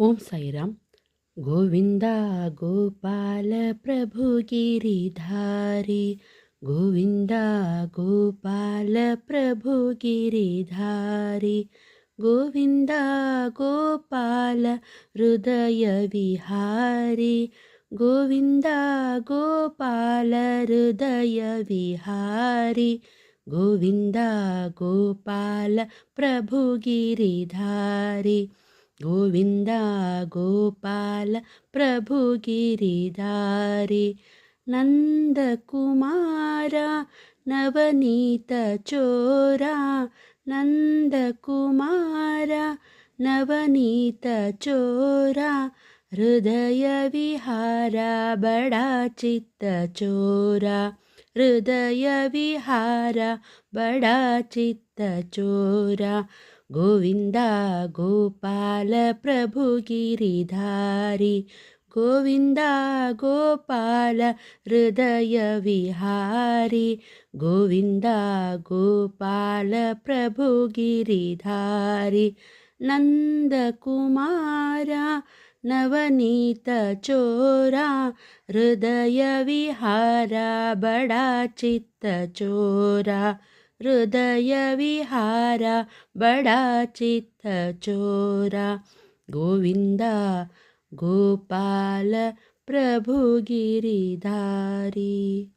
ॐ साईराम. गोविन्दा गोपाल प्रभु गिरिधारी. गोविन्दा गोपाल प्रभु गिरिधारी. गोविन्दा गोपाल हृदयविहारी गोविन्दा गोपाल हृदयविहारी गोविन्दा गोपाल प्रभु गिरिधारी गोविन्दा गोपाल प्रभु गिरिधारी नन्दकुमार नवनीतचोरा नन्दकुमार नवनीतचोरा हृदयविहारा बडा चित्तचोरा हृदयविहारा बडा चित्तचोरा गोविन्दा गोपाल प्रभु गिरिधारी गोविन्दा गोपाल हृदयविहारी गोविन्दा गोपाल प्रभु गिरिधारी नन्दकुमार नवनीतचोरा हृदयविहारा बडा चित्तचोरा हृदयविहारा बडा चित्तचोरा। गोविन्दा गोपाल प्रभु गिरिधारी